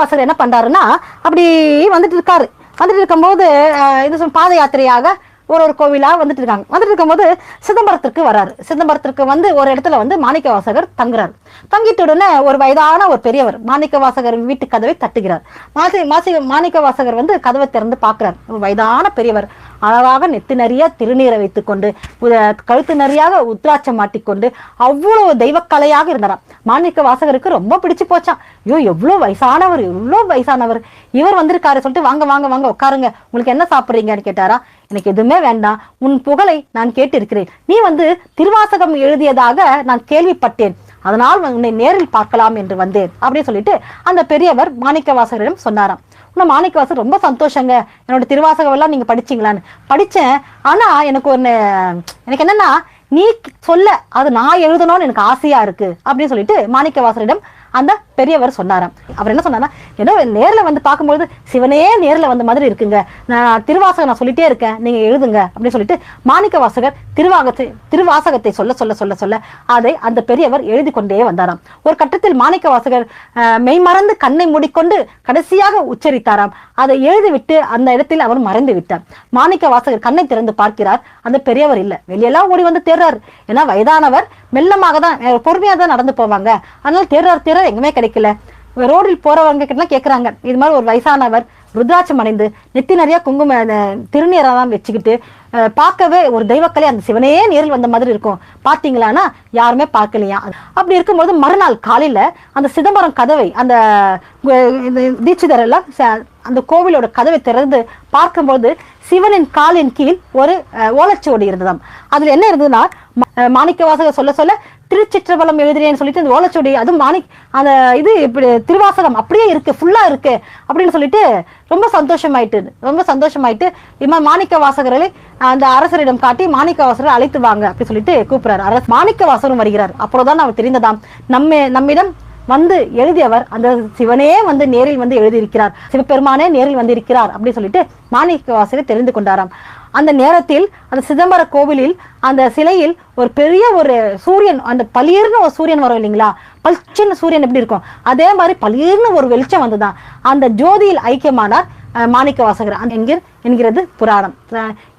வாசகர் என்ன பண்றாருன்னா அப்படி வந்துட்டு இருக்காரு. வந்துட்டு இருக்கும்போது இது சொல் பாத யாத்திரையாக ஒரு ஒரு கோவிலா வந்துட்டு இருக்காங்க. வந்துட்டு இருக்கும்போது சிதம்பரத்திற்கு வராரு சிதம்பரத்திற்கு வந்து ஒரு இடத்துல வந்து மாணிக்க வாசகர் தங்குறாரு. தங்கிட்ட உடனே ஒரு வயதான ஒரு பெரியவர் மாணிக்க வாசகர் வீட்டு கதவை தட்டுகிறார். மாசி மாசி மாணிக்க வாசகர் வந்து கதவை திறந்து பார்க்கிறார். ஒரு வயதான பெரியவர் அழகாக நெத்து நிறைய திருநீரை வைத்துக்கொண்டு கழுத்து நிறையாக உத்ராட்சம் மாட்டிக்கொண்டு அவ்வளவு தெய்வக்கலையாக இருந்தாராம். மாணிக்க வாசகருக்கு ரொம்ப பிடிச்சு போச்சான் ஐயோ எவ்வளோ வயசானவர் எவ்வளோ வயசானவர். இவர் வந்திருக்காரு சொல்லிட்டு வாங்க வாங்க வாங்க உட்காருங்க. உங்களுக்கு என்ன சாப்பிட்றீங்கன்னு கேட்டாரா? எனக்கு எதுவுமே வேண்டாம். உன் புகழை நான் கேட்டிருக்கிறேன். நீ வந்து திருவாசகம் எழுதியதாக நான் கேள்விப்பட்டேன். அதனால் உன்னை நேரில் பார்க்கலாம் என்று வந்தேன். அப்படின்னு சொல்லிட்டு அந்த பெரியவர் மாணிக்கவாசகரிடம் சொன்னாராம். இன்னும் மாணிக்கவாசர் ரொம்ப சந்தோஷங்க. என்னோட திருவாசகம் எல்லாம் நீங்க படிச்சீங்களான்னு. படிச்சேன். ஆனா எனக்கு ஒன்று எனக்கு என்னன்னா நீ சொல்ல அது நான் எழுதணும்னு எனக்கு ஆசையா இருக்கு அப்படின்னு சொல்லிட்டு மாணிக்கவாசரிடம் அந்த பெரியவர் சொன்னாராம். அவர் என்ன சொன்னாரா ஏன்னா நேர்ல வந்து பார்க்கும்பொழுது சிவனே நேர்ல வந்த மாதிரி இருக்குங்க. நான் திருவாசகம் நான் சொல்லிட்டே இருக்கேன். நீங்க எழுதுங்க அப்படின்னு சொல்லிட்டு மாணிக்க வாசகர் திருவாகத்தை திருவாசகத்தை சொல்ல சொல்ல சொல்ல சொல்ல அதை அந்த பெரியவர் எழுதி கொண்டே வந்தாராம். ஒரு கட்டத்தில் மாணிக்க வாசகர் மெய்மறந்து கண்ணை மூடிக்கொண்டு கடைசியாக உச்சரித்தாராம். அதை எழுதிவிட்டு அந்த இடத்தில் அவர் மறைந்து விட்டார். மாணிக்க வாசகர் கண்ணை திறந்து பார்க்கிறார். அந்த பெரியவர் இல்லை. வெளியெல்லாம் ஓடி வந்து தேர்றார். ஏன்னா வயதானவர் மெல்லமாக தான் பொறுமையாக தான் நடந்து போவாங்க. அதனால தேர்றார் தேர்றார் எங்குமே கிடைக்கல. ரோடில் போறவங்க கிட்ட கேட்குறாங்க இது மாதிரி ஒரு வயசானவர் ருத்ராட்சம் அடைந்து நெத்தி நிறைய குங்கும திருநீரெல்லாம் வச்சுக்கிட்டு பார்க்கவே ஒரு தெய்வக்கலை அந்த சிவனே நேரில் வந்த மாதிரி இருக்கும். பார்த்தீங்களான்னா யாருமே பார்க்கலையா? அப்படி இருக்கும்போது மறுநாள் காலையில அந்த சிதம்பரம் கதவை அந்த தீட்சிதரெல்லாம் ச- அந்த கோவிலோட கதவை திறந்து பார்க்கும்போது சிவனின் காலின் கீழ் ஒரு ஓலச்சுவடி இருந்ததாம். அதில் என்ன இருந்ததுன்னா மாணிக்க வாசக சொல்ல சொல்ல திருச்சிற்றபலம் எழுதுறேன்னு சொல்லிட்டு அந்த ஓலைச்சுவடி அதுவும் மாணி அந்த இது இப்படி திருவாசகம் அப்படியே இருக்கு ஃபுல்லா இருக்கு அப்படின்னு சொல்லிட்டு ரொம்ப சந்தோஷமாயிட்டு ரொம்ப சந்தோஷமாயிட்டு இம்மா மாணிக்க வாசகர்களை அந்த அரசரிடம் காட்டி மாணிக்க வாசகரை அழைத்து வாங்க அப்படின்னு சொல்லிட்டு கூப்பிடுறாரு. அரசு மாணிக்க வாசகரும் வருகிறார். அப்புறம்தான் அவர் தெரிந்ததாம். நம்ம நம்மிடம் வந்து எழுதியவர் அந்த சிவனே வந்து நேரில் வந்து எழுதியிருக்கிறார். சிவபெருமானே நேரில் வந்து இருக்கிறார் அப்படின்னு சொல்லிட்டு மாணிக்க வாசகர் தெரிந்து கொண்டாராம். அந்த நேரத்தில் அந்த சிதம்பர கோவிலில் அந்த சிலையில் ஒரு பெரிய ஒரு சூரியன் அந்த பளிர்னு ஒரு சூரியன் வரும் இல்லைங்களா? பளிச்சுன்னு சூரியன் எப்படி இருக்கும்? அதே மாதிரி பளிர்னு ஒரு வெளிச்சம் வந்துதான். அந்த ஜோதியில் ஐக்கியமானார் மாணிக்க வாசகர் என்கிற என்கிறது புராணம்.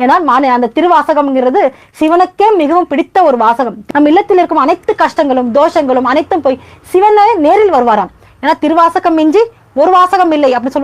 ஏன்னா மாணி அந்த திருவாசகம்ங்கிறது சிவனுக்கே மிகவும் பிடித்த ஒரு வாசகம். நம் இல்லத்தில் இருக்கும் அனைத்து கஷ்டங்களும் தோஷங்களும் அனைத்தும் போய் சிவனே நேரில் வருவாராம். ஏன்னா திருவாசகம் மிஞ்சி ஒரு வாசகம் இல்லை அப்படின்னு சொல்லுவாங்க.